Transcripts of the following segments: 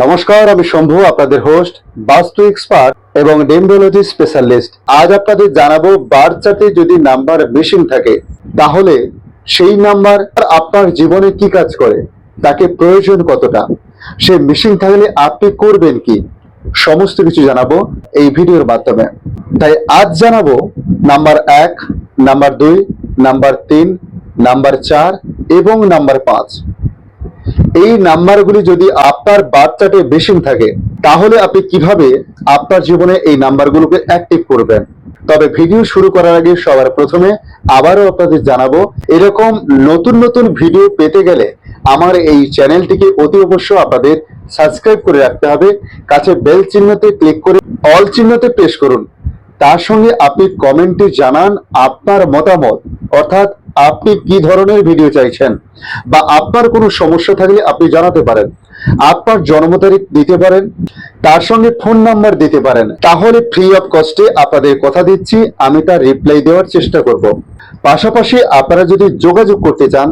নমস্কার, আমি শম্ভু, আপনাদের হোস্ট বাস্তু এক্সপার্ট এবং ডেমরোলজি স্পেশালিস্ট আজ আপনাদের জানাব বার্থ চার্টে যদি নাম্বার মিসিং থাকে, তাহলে সেই নাম্বার আপনার জীবনে কি কাজ করে? তাকে প্রয়োজন কতটা? সে মিসিং থাকলে আপনি করবেন কি? সমস্ত কিছু জানাব এই ভিডিওর মাধ্যমে। তাই আজ জানাব নাম্বার এক নাম্বার দুই নাম্বার তিন নাম্বার চার এবং নাম্বার পাঁচ। এই নাম্বারগুলি যদি আপনার বার্থ চার্টে বেশি থাকে, তাহলে আপনি কীভাবে আপনার জীবনে এই নাম্বারগুলোকে অ্যাক্টিভ করবেন? তবে ভিডিও শুরু করার আগে সবার প্রথমে আবারও আপনাদের জানাব, এরকম নতুন নতুন ভিডিও পেতে গেলে আমার এই চ্যানেলটিকে অতি অবশ্য আপনাদের সাবস্ক্রাইব করে রাখতে হবে। কাছে বেল চিহ্নতে ক্লিক করে অল চিহ্নতে প্রেস করুন। তার সঙ্গে আপনি কমেন্টে জানান আপনার মতামত। অর্থাৎ আপনি কি ধরনের ভিডিও চাইছেন? বা আপনার কোনো সমস্যা থাকলে আপনি জানাতে পারেন। আপনার জন্ম তারিখ দিতে পারেন। তার সঙ্গে ফোন নাম্বার দিতে পারেন। তাহলে ফ্রি অফ কস্টে আপনাদের কথা দিচ্ছি, আমি তার রিপ্লাই দেওয়ার চেষ্টা করব। পাশাপাশি আপনারা যদি যোগাযোগ করতে চান,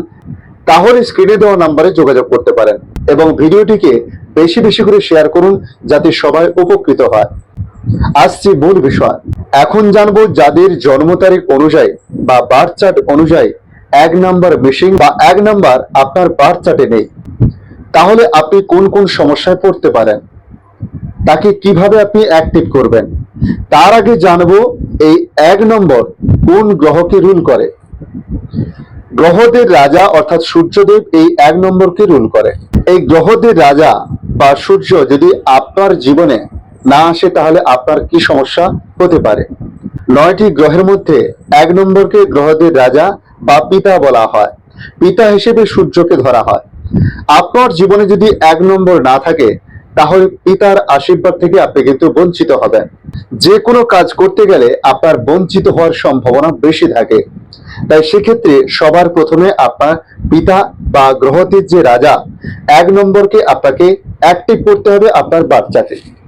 তাহলে স্ক্রিনে দেওয়া নাম্বারে যোগাযোগ করতে পারেন এবং ভিডিওটিকে বেশি বেশি করে শেয়ার করুন, যাতে সবাই উপকৃত হয়। আসছি মূল বিষয়। এখন জানব যাদের জন্ম তারিখ অনুযায়ী বা বার্থ চার্ট অনুযায়ী এক নাম্বার মিসিং বা এক নাম্বার আপনার বার্থ চার্টে নেই। তাহলে আপনি কোন কোন সমস্যায় পড়তে পারেন? তাকে কীভাবে আপনি অ্যাক্টিভ করবেন? তার আগে জানব এই এক নম্বর কোন গ্রহকে রুল করে। গ্রহদের রাজা অর্থাৎ সূর্যদেব এই এক নম্বরকে রুল করে। এই গ্রহদের রাজা বা সূর্য যদি আপনার জীবনে না আসে তাহলে আপনার কি সমস্যা হতে পারে? নয়টি গ্রহের মধ্যে এক নম্বরকে গ্রহদের রাজা বা পিতা বলা হয়। পিতা হিসেবে সূর্যকে ধরা হয়। আপনার জীবনে যদি এক নম্বর না থাকে, তাহলে পিতার আশীর্বাদ থেকে আপনি কিন্তু বঞ্চিত হবেন। যে কোনো কাজ করতে গেলে আপনার বঞ্চিত হওয়ার সম্ভাবনা বেশি থাকে। তাই সেক্ষেত্রে সবার প্রথমে আপনার পিতা বা গ্রহদের যে রাজা, এক নম্বরকে আপনাকে অ্যাক্টিভ করতে হবে আপনার বাচ্চাতে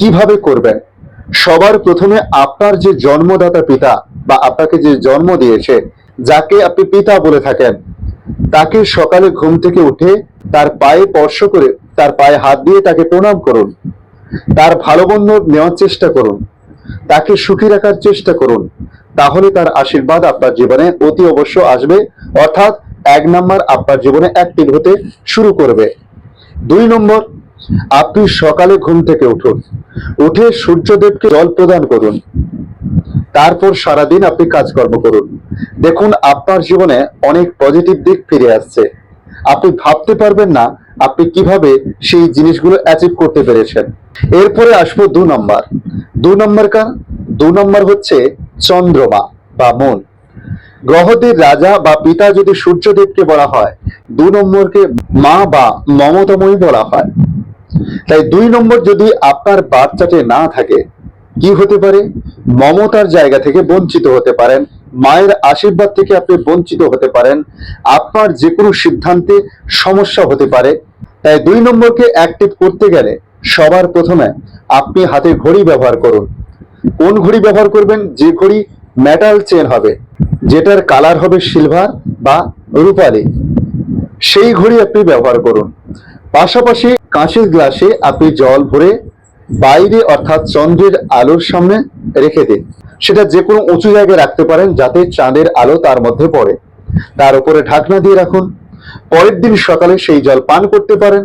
কীভাবে করবেন? সবার প্রথমে আপনার যে জন্মদাতা পিতা বা আপনাকে যে জন্ম দিয়েছে, যাকে আপনি পিতা বলে থাকেন, তাকে সকালে ঘুম থেকে উঠে তার পায়ে স্পর্শ করে তার পায়ে হাত দিয়ে তাকে প্রণাম করুন। তার ভালো মন্দ নেওয়ার চেষ্টা করুন। তাকে সুখী রাখার চেষ্টা করুন। তাহলে তার আশীর্বাদ আপনার জীবনে অতি অবশ্য আসবে, অর্থাৎ এক নাম্বার আপনার জীবনে অ্যাক্টিভ হতে শুরু করবে। দুই নম্বর আপনি সকালে ঘুম থেকে উঠুন। উঠে সূর্যদেবকে জল প্রদান করুন। তারপর সারাদিন আপনি কাজকর্ম করুন। দেখুন, আপনার জীবনে অনেক পজিটিভ দিক ফিরে আসছে। আপনি ভাবতে পারবেন না আপনি কীভাবে সেই জিনিসগুলো অ্যাচিভ করতে পেরেছেন। এরপরে আসব দু নম্বর। দু নম্বর কার? দু নম্বর হচ্ছে চন্দ্রমা বা মন। গ্রহদের রাজা বা পিতা যদি সূর্যদেবকে বলা হয়, দু নম্বরকে মা বা মমতাময়ী বলা হয়। তাই দুই নম্বর যদি আপনার বাচ্চাতে না থাকে, কি হতে পারে? মমতার জায়গা থেকে বঞ্চিত হতে পারেন, মায়ের আশীর্বাদ থেকে আপনি বঞ্চিত হতে পারেন, আপনার যে কোনো সিদ্ধান্তে সমস্যা হতে পারে। তাই দুই নম্বরকে অ্যাক্টিভ করতে গেলে সবার প্রথমে আপনি হাতে ঘড়ি ব্যবহার করুন। কোন ঘড়ি ব্যবহার করবেন? যে ঘড়ি মেটাল চেন হবে, যেটার কালার হবে সিলভার বা রূপালি। সেই ঘড়ি আপনি ব্যবহার করুন। পাশাপাশি কাঁচের গ্লাসে আপনি জল ভরে বাইরে, অর্থাৎ চন্দ্রের আলোর সামনে রেখে দিন। সেটা যে কোনো উঁচু জায়গায় রাখতে পারেন যাতে চাঁদের আলো তার মধ্যে পড়ে। তার উপরে ঢাকনা দিয়ে রাখুন। পরের দিন সকালে সেই জল পান করতে পারেন,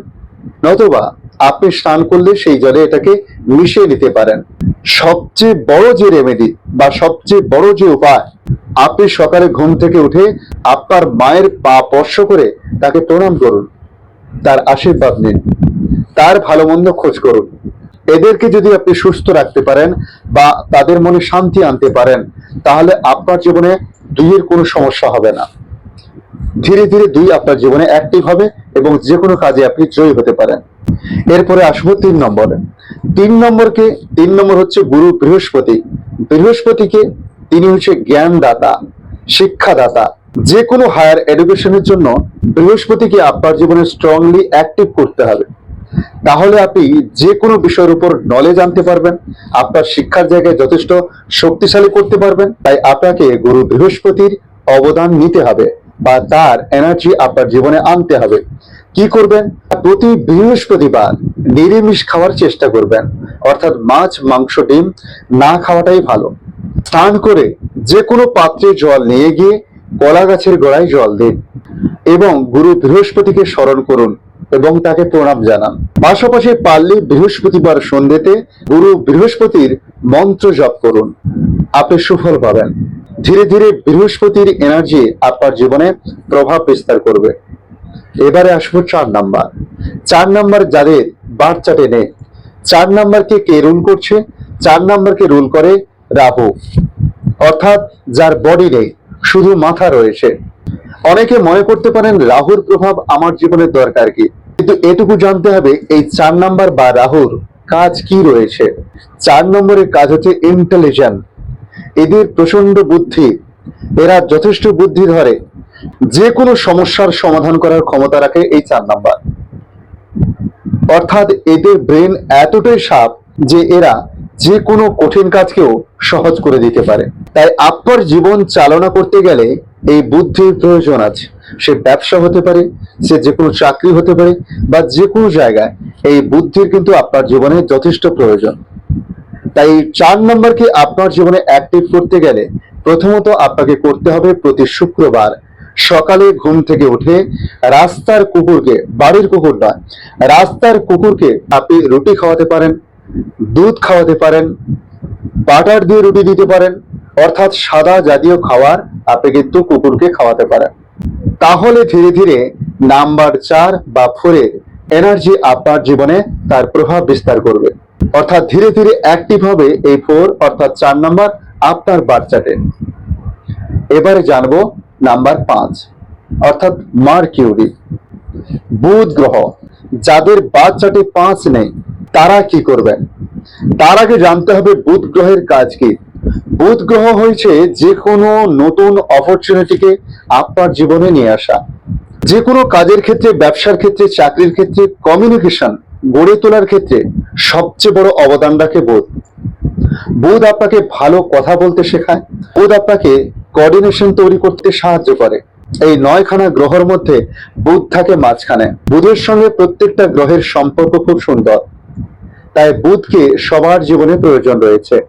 নতুবা আপনি স্নান করলে সেই জলে এটাকে মিশিয়ে নিতে পারেন। সবচেয়ে বড় যে রেমেডি বা সবচেয়ে বড় যে উপায়, আপনি সকালে ঘুম থেকে উঠে আপনার মায়ের পা স্পর্শ করে তাকে প্রণাম করুন। তার আশীর্বাদ নিন। তার ভালো মন্দ খোঁজ করুন। এদেরকে যদি আপনি সুস্থ রাখতে পারেন বা তাদের মনে শান্তি আনতে পারেন, তাহলে আপনার জীবনে দুইয়ের কোনো সমস্যা হবে না। ধীরে ধীরে দুই আপনার জীবনে অ্যাক্টিভ হবে এবং যে কোনো কাজে আপনি জয়ী হতে পারেন। এরপরে আসব তিন নম্বরে। তিন নম্বরকে, তিন নম্বর হচ্ছে গুরু বৃহস্পতি। বৃহস্পতিকে তিনি হচ্ছে জ্ঞানদাতা, শিক্ষাদাতা। যে কোনো হায়ার এডুকেশনের জন্য বৃহস্পতিকে আপনার জীবনে স্ট্রংলি অ্যাক্টিভ করতে হবে। তাহলে আপনি যে কোনো বিষয়ের উপর নলেজ আনতে পারবেন, আপনার শিক্ষার জায়গায় যথেষ্ট শক্তিশালী করতে পারবেন, তাই আপনাকে গুরু বৃহস্পতির অবদান নিতে হবে বা তার এনার্জি আপনার জীবনে আনতে হবে। কি করবেন? প্রতি বৃহস্পতিবার নিরামিষ খাওয়ার চেষ্টা করবেন, অর্থাৎ মাছ, মাংস, ডিম না খাওয়াটাই ভালো। স্নান করে যে কোনো পাত্রে জল নিয়ে গিয়ে কলা গাছের গোড়ায় জল দিন এবং গুরু বৃহস্পতিকে স্মরণ করুন। এবং তাকে প্রণাম জানান। পাশাপাশি পারলে বৃহস্পতিবার সন্ধ্যেতে গুরু বৃহস্পতির মন্ত্র জপ করুন। আপনি সুফল পাবেন। ধীরে ধীরে বৃহস্পতির এনার্জি আপনার জীবনে প্রভাব বিস্তার করবে। এবারে আসব চার নাম্বার। চার নাম্বার যাদের বার চাটে নেই। চার নাম্বারকে কে রুল করছে? চার নাম্বারকে রুল করে রাহু। অর্থাৎ যার বডি নেই, শুধু মাথা রয়েছে। অনেকে মনে করতে পারেন রাহুর প্রভাব আমার জীবনের দরকার কি? কিন্তু এটুকু জানতে হবে, এই চার নাম্বার বা রাহুর কাজ কি রয়েছে? চার নম্বরের কাজ হচ্ছে ইন্টেলিজেন্ট এদের প্রচণ্ড বুদ্ধি। এরা যথেষ্ট বুদ্ধি ধরে। যে কোনো সমস্যার সমাধান করার ক্ষমতা রাখে এই চার নাম্বার। অর্থাৎ এদের ব্রেন এতটাই সাপ যে এরা যে কোনো কঠিন কাজকেও সহজ করে দিতে পারে। তাই আপনার জীবন চালনা করতে গেলে এই বুদ্ধির প্রয়োজন আছে। সে ব্যবসা হতে পারে, সে যে কোনো চাকরি হতে পারে, বা যে কোনো জায়গায় এই বুদ্ধির কিন্তু আপনার জীবনে যথেষ্ট প্রয়োজন। তাই চার নম্বরকে আপনার জীবনে অ্যাক্টিভ করতে গেলে প্রথমত আপনাকে করতে হবে প্রতি শুক্রবার সকালে ঘুম থেকে উঠে রাস্তার কুকুরকে, বাড়ির কুকুর নয়, রাস্তার কুকুরকে আপনি রুটি খাওয়াতে পারেন, দুধ খাওয়াতে পারেন, বাটার দিয়ে রুটি দিতে পারেন অর্থাৎ সাদা জাতীয় খাবার আপনি কিন্তু কুকুরকে খাওয়াতে পারেন। তাহলে ধীরে ধীরে নাম্বার চার বা ফোরের এনার্জি আপনার জীবনে তার প্রভাব বিস্তার করবে। অর্থাৎ ধীরে ধীরে অ্যাক্টিভ হবে এই ফোর, অর্থাৎ চার নাম্বার আপনার বাচ্চাতে এবারে জানব নাম্বার পাঁচ, অর্থাৎ মার্কিউরি। বুধ গ্রহ, যাদের বাচ্চাটি পাঁচ নেই, তারা কি করবেন? তার আগে জানতে হবে বুধ গ্রহের কাজ কি। বুধ গ্রহ হয়েছে যে কোনো নতুন অপরচুনিটিকে আপনার জীবনে নিয়ে আসা। যে কোনো কাজের ক্ষেত্রে, ব্যবসার ক্ষেত্রে, চাকরির ক্ষেত্রে কমিউনিকেশন গড়ে তোলার ক্ষেত্রে সবচেয়ে বড় অবদান রাখে বোধ। বুধ আপনাকে ভালো কথা বলতে শেখায়। বুধ আপনাকে কোঅর্ডিনেশন তৈরি করতে সাহায্য করে। এই নয়খানা গ্রহের মধ্যে বুধ থাকে মাঝখানে। বুধের সঙ্গে প্রত্যেকটা গ্রহের সম্পর্ক খুব সুন্দর। তাই বুধকে সবার জীবনে প্রয়োজন রয়েছে।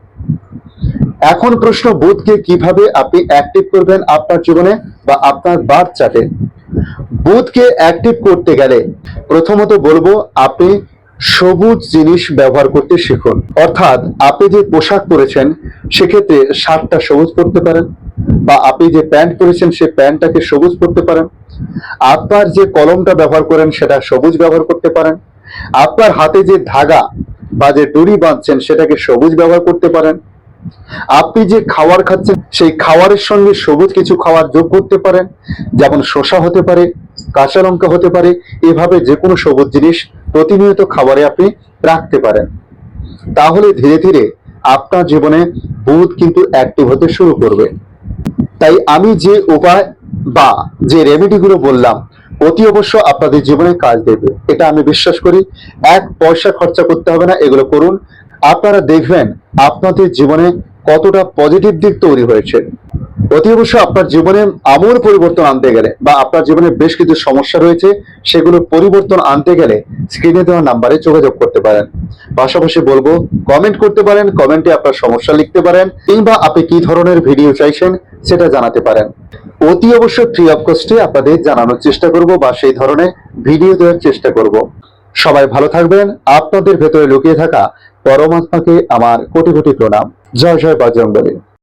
এখন প্রশ্ন, বুধকে কীভাবে আপনি অ্যাক্টিভ করবেন আপনার জীবনে বা আপনার বার্থ চার্টে? বুধকে অ্যাক্টিভ করতে গেলে প্রথমত বলব, আপনি সবুজ জিনিস ব্যবহার করতে শিখুন। অর্থাৎ আপনি যে পোশাক পরেছেন, সেক্ষেত্রে শার্টটা সবুজ পরতে পারেন বা আপনি যে প্যান্ট পরেছেন, সে প্যান্টটাকে সবুজ পরতে পারেন। আপনার যে কলমটা ব্যবহার করেন, সেটা সবুজ ব্যবহার করতে পারেন। আপনার হাতে যে ধাগা বা যে দড়ি বাঁধছেন, সেটাকে সবুজ ব্যবহার করতে পারেন। আপনি যে খাবার খাচ্ছেন, সেই খাবারের সঙ্গে সবুজ কিছু খাবার যোগ করতে পারেন, যেমন শসা হতে পারে, কাঁচা লঙ্কা হতে পারে, এভাবে যে কোনো সবুজ জিনিস প্রতিনিয়ত খাবারে আপনি রাখতে পারেন। তাহলে ধীরে ধীরে আপনার জীবনে বুধ কিন্তু অ্যাক্টিভ হতে শুরু করবে। তাই আমি যে উপায় বা যে রেমেডিগুলো বললাম, অতি অবশ্য আপনাদের জীবনে কাজ দেবে। এটা আমি বিশ্বাস করি, এক পয়সা খরচা করতে হবে না, এগুলো করুন। আপনারা দেখবেন আপনাদের জীবনে কতটা পজিটিভ দিক তৈরি হয়েছে। অতি অবশ্য আপনার জীবনে আমূল পরিবর্তন আনতে গেলে বা আপনার জীবনে বেশ কিছু সমস্যা রয়েছে, সেগুলো পরিবর্তন আনতে গেলে স্ক্রিনে দেওয়া নাম্বারে যোগাযোগ করতে পারেন। পাশাপাশি বলব কমেন্ট করতে পারেন কমেন্টে আপনার সমস্যা লিখতে পারেন, কিংবা আপনি কি ধরনের ভিডিও চাইছেন সেটা জানাতে পারেন। অতি অবশ্য ফ্রি অফ কস্টে আপনাদের জানানোর চেষ্টা করব বা সেই ধরনের ভিডিও দেওয়ার চেষ্টা করব। সবাই ভালো থাকবেন, আপনাদের ভেতরে লুকিয়ে থাকা পরমাত্মাকে আমার কোটি কোটি প্রণাম। জয় জয় বজরঙ্গলী